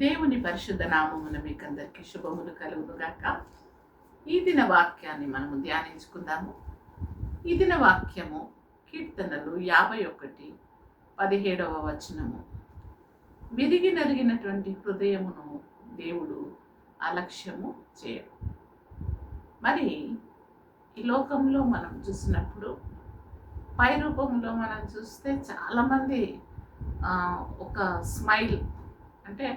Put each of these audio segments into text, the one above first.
దేవుని పరిశుద్ధ నామమున మీకు అందరికీ శుభములు కలుగునుగాక. ఈ దిన వాక్యాన్ని మనము ధ్యానించుకుందాము. ఈ దిన వాక్యము కీర్తనలు యాభై ఒకటి పదిహేడవ వచనము. విరిగి నరిగినటువంటి హృదయమును దేవుడు అలక్ష్యము చేయడు. మరి ఈ లోకంలో మనం చూసినప్పుడు పై రూపంలో మనం చూస్తే చాలామంది ఒక స్మైల్ అంటే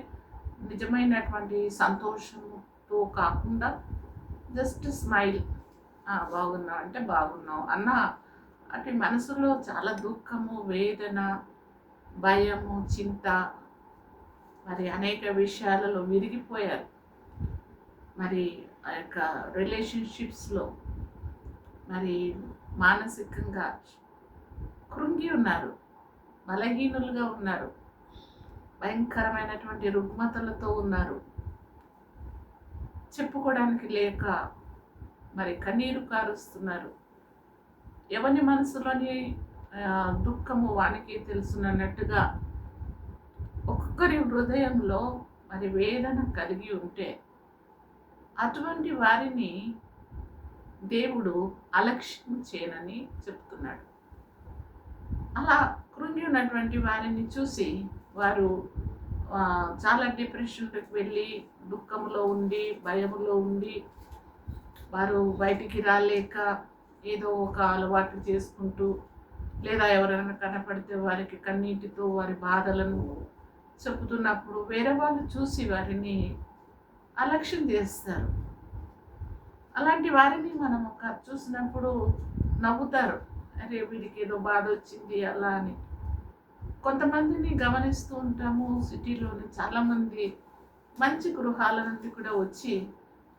నిజమైనటువంటి సంతోషంతో కాకుండా జస్ట్ స్మైల్. బాగున్నావు అంటే బాగున్నావు అన్న అంటే మనసులో చాలా దుఃఖము వేదన భయము చింత మరి అనేక విషయాలలో విరిగిపోయారు. మరి ఆ యొక్క రిలేషన్షిప్స్లో మరి మానసికంగా కృంగి ఉన్నారు బలహీనులుగా ఉన్నారు. భయంకరమైనటువంటి రుగ్మతలతో ఉన్నారు. చెప్పుకోవడానికి లేక మరి కన్నీరు కారుస్తున్నారు. ఎవరి మనసులోని దుఃఖము వానికి తెలుసునన్నట్టుగా ఒక్కొక్కరి హృదయంలో మరి వేదన కలిగి ఉంటే అటువంటి వారిని దేవుడు అలక్ష్యం చేయనని చెప్తున్నాడు. అలా కృంగి ఉన్నటువంటి వారిని చూసి వారు చాలా డిప్రెషన్కి వెళ్ళి దుఃఖంలో ఉండి భయములో ఉండి వారు బయటికి రాలేక ఏదో ఒక అలవాటు చేసుకుంటూ లేదా ఎవరైనా కనపడితే వారికి కన్నీటితో వారి బాధలను చెబుతున్నప్పుడు వేరే వాళ్ళు చూసి వారిని అలక్ష్యం చేస్తారు. అలాంటి వారిని మనం ఒక చూసినప్పుడు నవ్వుతారు. అరే వీడికి ఏదో బాధ వచ్చింది అలా అని. కొంతమందిని గమనిస్తూ ఉంటాము సిటీలోని చాలామంది మంచి గృహాల నుండి కూడా వచ్చి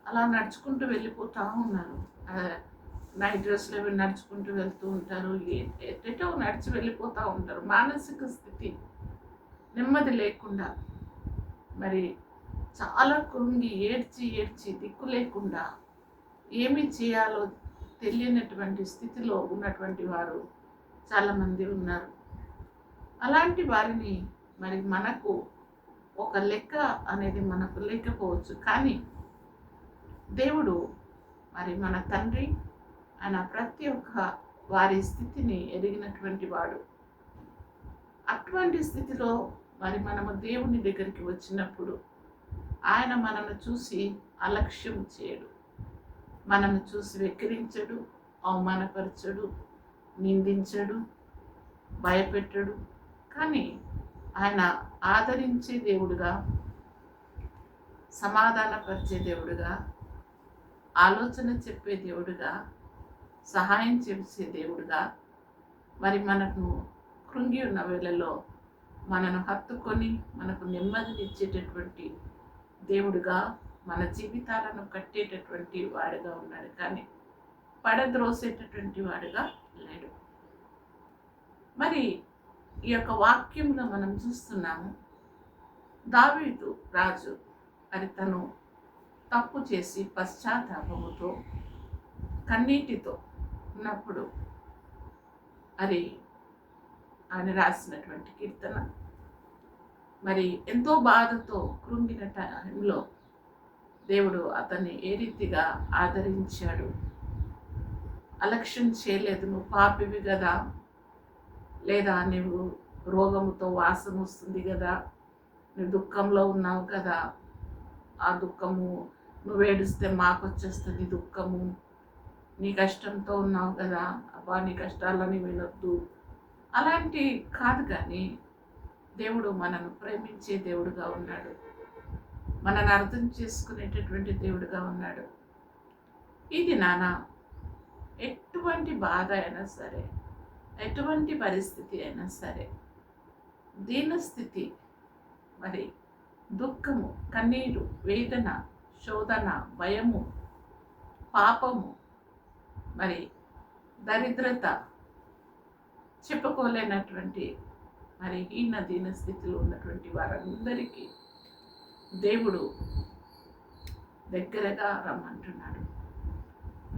అలా నడుచుకుంటూ వెళ్ళిపోతూ ఉన్నారు. నైట్ డ్రెస్లో అవి నడుచుకుంటూ వెళ్తూ ఉంటారు. ఎటో ఎటెటో నడిచి వెళ్ళిపోతూ ఉంటారు. మానసిక స్థితి నెమ్మది లేకుండా మరి చాలా కృంగి ఏడ్చి ఏడ్చి దిక్కు లేకుండా ఏమి చేయాలో తెలియనటువంటి స్థితిలో ఉన్నటువంటి వారు చాలామంది ఉన్నారు. అలాంటి వారిని మరి మనకు ఒక లెక్క అనేది మనకు లేకపోవచ్చు. కానీ దేవుడు మరి మన తండ్రి ఆయన ప్రతి ఒక్క వారి స్థితిని ఎరిగినటువంటి వాడు. అటువంటి స్థితిలో మరి మనము దేవుని దగ్గరికి వచ్చినప్పుడు ఆయన మనను చూసి అలక్ష్యం చేయడు. మనను చూసి వెక్కిరించడు అవమానపరచడు నిందించడు భయపెట్టడు కానీ ఆయన ఆదరించే దేవుడుగా సమాధానపరిచే దేవుడుగా ఆలోచన చెప్పే దేవుడుగా సహాయం చేసే దేవుడుగా మరి మనకు కృంగి ఉన్న వేళలో మనను హత్తుకొని మనకు నెమ్మదినిచ్చేటటువంటి దేవుడుగా మన జీవితాలను కట్టేటటువంటి వాడుగా ఉన్నాడు. కానీ పడద్రోసేటటువంటి వాడుగా లేడు. మరి ఈ యొక్క వాక్యంలో మనం చూస్తున్నాము. దావీదు రాజు అది తను తప్పు చేసి పశ్చాత్తాపముతో కన్నీటితో ఉన్నప్పుడు మరి ఆయన రాసినటువంటి కీర్తన మరి ఎంతో బాధతో కృంగిన టైంలో దేవుడు అతన్ని ఏ రీతిగా ఆదరించాడు. అలక్ష్యం చేయలేదు నువ్వు పాపివి కదా లేదా నువ్వు రోగముతో వాసన వస్తుంది కదా నువ్వు దుఃఖంలో ఉన్నావు కదా ఆ దుఃఖము నువ్వు ఏడుస్తే మాకు వచ్చేస్తుంది దుఃఖము. నీ కష్టంతో ఉన్నావు కదా అబ్బా నీ కష్టాలని వినొద్దు. అలాంటి కాదు కానీ దేవుడు మనను ప్రేమించే దేవుడుగా ఉన్నాడు. మనను అర్థం చేసుకునేటటువంటి దేవుడుగా ఉన్నాడు. ఇది నాన్న ఎటువంటి బాధ అయినా సరే ఎటువంటి పరిస్థితి అయినా సరే దీనస్థితి మరి దుఃఖము కన్నీరు వేదన శోధన భయము పాపము మరి దరిద్రత చెప్పుకోలేనటువంటి మరి హీన దీన స్థితిలో ఉన్నటువంటి వారందరికీ దేవుడు దగ్గరగా రమ్మంటున్నాడు.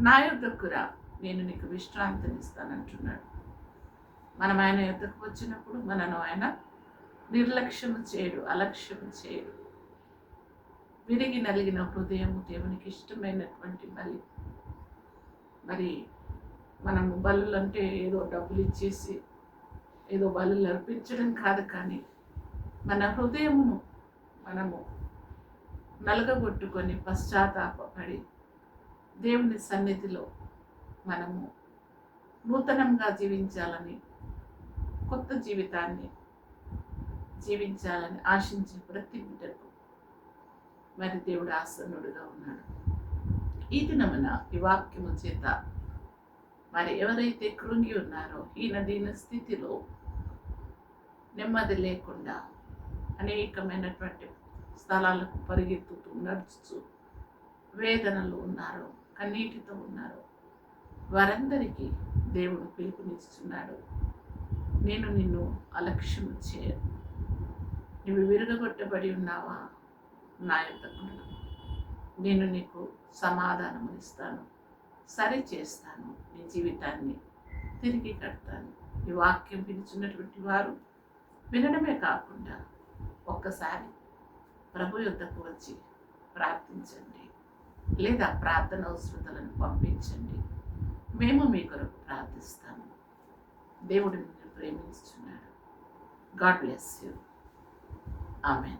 నా యొద్దకు రా నేను నీకు విశ్రాంతినిస్తానంటున్నాడు. మనం ఆయన యొద్దకు వచ్చినప్పుడు మనను ఆయన నిర్లక్ష్యము చేయడు అలక్ష్యము చేయడు. విరిగి నలిగిన హృదయము దేవునికి ఇష్టమైనటువంటి బలి. మరి మనము బలు అంటే ఏదో డబ్బులు ఇచ్చేసి ఏదో బలు అర్పించడం కాదు కానీ మన హృదయమును మనము నలగగొట్టుకొని పశ్చాత్తాపడి దేవుని సన్నిధిలో మనము నూతనంగా జీవించాలని కొత్త జీవితాన్ని జీవించాలని ఆశించే ప్రతి బిడ్డకు మరి దేవుడు ఆసన్నుడుగా ఉన్నాడు. ఈ దినమున ఈ వాక్యము చేత మరి ఎవరైతే కృంగి ఉన్నారో ఈయన దీని స్థితిలో నెమ్మది లేకుండా అనేకమైనటువంటి స్థలాలకు పరిగెత్తుతూ నడుచుతూ వేదనలు ఉన్నారో కన్నీటితో ఉన్నారో వారందరికీ దేవుడు పిలుపునిస్తున్నాడు నేను నిన్ను అలక్ష్యం చేయను నువ్వు విరుగొట్టబడి ఉన్నావా? నా యొక్క నేను నీకు సమాధానం ఇస్తాను. సరి చేస్తాను. నీ జీవితాన్ని తిరిగి కడతాను. ఈ వాక్యం పిలుచున్నటువంటి వారు వినడమే కాకుండా ఒక్కసారి ప్రభు యుద్ధకు వచ్చి ప్రార్థించండి. లేదా ప్రార్థన అవసరతలను పంపించండి. మేము మీ కొరకు ప్రార్థిస్తాము. దేవుడిని ప్రేమించుచున్నాడు గాడ్ బ్లెస్ యూ ఆమెన్